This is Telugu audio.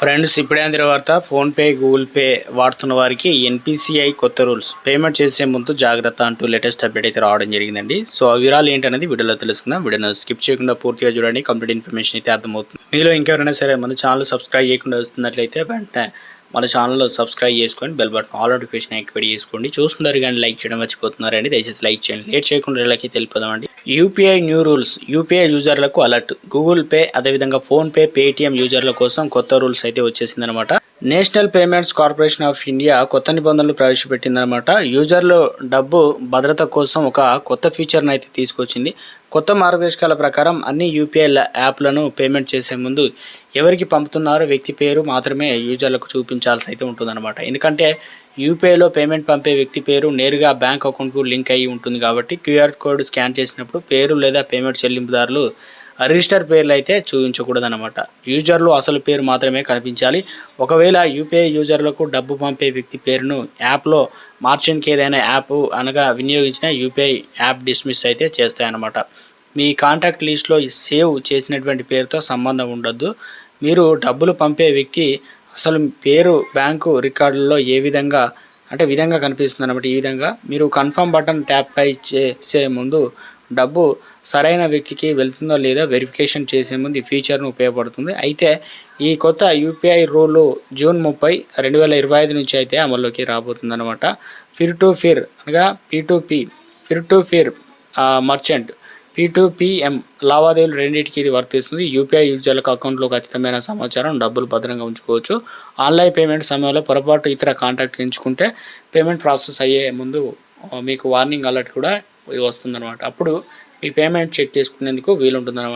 ఫ్రెండ్స్ ఇప్పుడే అందిన వార్త ఫోన్పే గూగుల్ పే వాడుతున్న వారికి ఎన్పిసిఐ కొత్త రూల్స్. పేమెంట్ చేసే ముందు జాగ్రత్త అంటూ లేటెస్ట్ అప్డేట్ అయితే రావడం జరిగిందండి. సో ఆ వివరాలు ఏంటనేది వీడియోలో తెలుసుకుందాం. వీడియోను స్కిప్ చేయకుండా పూర్తిగా చూడండి. కంప్లీట్ ఇన్ఫర్మేషన్ అయితే అర్థమవుతుంది. మీలో ఇంకెవరైనా సరే మన ఛానల్ సబ్స్క్రైబ్ చేయకుండా వస్తున్నట్లయితే వెంటనే మన ఛానల్లో సబ్స్క్రైబ్ చేసుకొని bell button all notification activate చేసుకోండి. చూస్తున్నారు కానీ లైక్ చేయడం మర్చిపోతున్నారండి. దయచేసి లైక్ చేయండి. లేట్ చేయకుండా వీళ్ళకి తెలిపదామండి యూపీఐ న్యూ రూల్స్ యూపీఐ యూజర్లకు అలర్ట్ గూగుల్ పే అదేవిధంగా ఫోన్పే పేటిఎం యూజర్ల కోసం కొత్త రూల్స్ అయితే వచ్చేసిందనమాట national payments corporation of India కొత్త నిబంధనలు ప్రవేశపెట్టిందనమాట యూజర్లు డబ్బు భద్రత కోసం ఒక కొత్త ఫీచర్ని అయితే తీసుకొచ్చింది. కొత్త మార్గదర్శకాల ప్రకారం అన్ని యూపీఐ యాప్లను పేమెంట్ చేసే ముందు ఎవరికి పంపుతున్నారో వ్యక్తి పేరు మాత్రమే యూజర్లకు చూపించాల్సి అయితే ఉంటుందన్నమాట. ఎందుకంటే యూపీఐలో పేమెంట్ పంపే వ్యక్తి పేరు నేరుగా బ్యాంక్ అకౌంట్కు లింక్ అయ్యి ఉంటుంది కాబట్టి క్యూఆర్ కోడ్ స్కాన్ చేసినప్పుడు పేరు లేదా పేమెంట్ చెల్లింపుదారులు రిజిస్టర్ పేర్లు అయితే చూపించకూడదు అనమాట యూజర్లు అసలు పేరు మాత్రమే కనిపించాలి. ఒకవేళ యూపీఐ యూజర్లకు డబ్బు పంపే వ్యక్తి పేరును యాప్లో మార్చడానికి ఏదైనా యాప్ అనగా వినియోగించిన యూపీఐ యాప్ డిస్మిస్ అయితే చేస్తాయన్నమాట. మీ కాంటాక్ట్ లిస్ట్లో సేవ్ చేసినటువంటి పేరుతో సంబంధం ఉండొద్దు. మీరు డబ్బులు పంపే వ్యక్తి అసలు పేరు బ్యాంకు రికార్డుల్లో ఏ విధంగా అంటే విధంగా కనిపిస్తుంది అనమాట ఈ విధంగా. మీరు కన్ఫర్మ్ బటన్ ట్యాప్ పై చేసే ముందు డబ్బు సరైన వ్యక్తికి వెళ్తుందో లేదో వెరిఫికేషన్ చేసే ముందు ఈ ఫీచర్ను ఉపయోగపడుతుంది. అయితే ఈ కొత్త యూపీఐ రూలు జూన్ ముప్పై రెండు వేల ఇరవై ఐదు నుంచి అయితే అమల్లోకి రాబోతుందన్నమాట. ఫిర్ టు ఫిర్ అనగా P to P peer to peer merchant P to లావాదేవీలు రెండింటికి ఇది వర్తిస్తుంది. యూపీఐ యూజర్లకు అకౌంట్లో ఖచ్చితమైన సమాచారం డబ్బులు భద్రంగా ఉంచుకోవచ్చు. ఆన్లైన్ పేమెంట్ సమయంలో పొరపాటు ఇతర కాంటాక్ట్ ఎంచుకుంటే పేమెంట్ ప్రాసెస్ అయ్యే ముందు మీకు వార్నింగ్ అలర్ట్ కూడా వస్తుందన్నమాట. అప్పుడు మీ పేమెంట్ చెక్ చేసుకునేందుకు వీలుంటుందన్నమాట.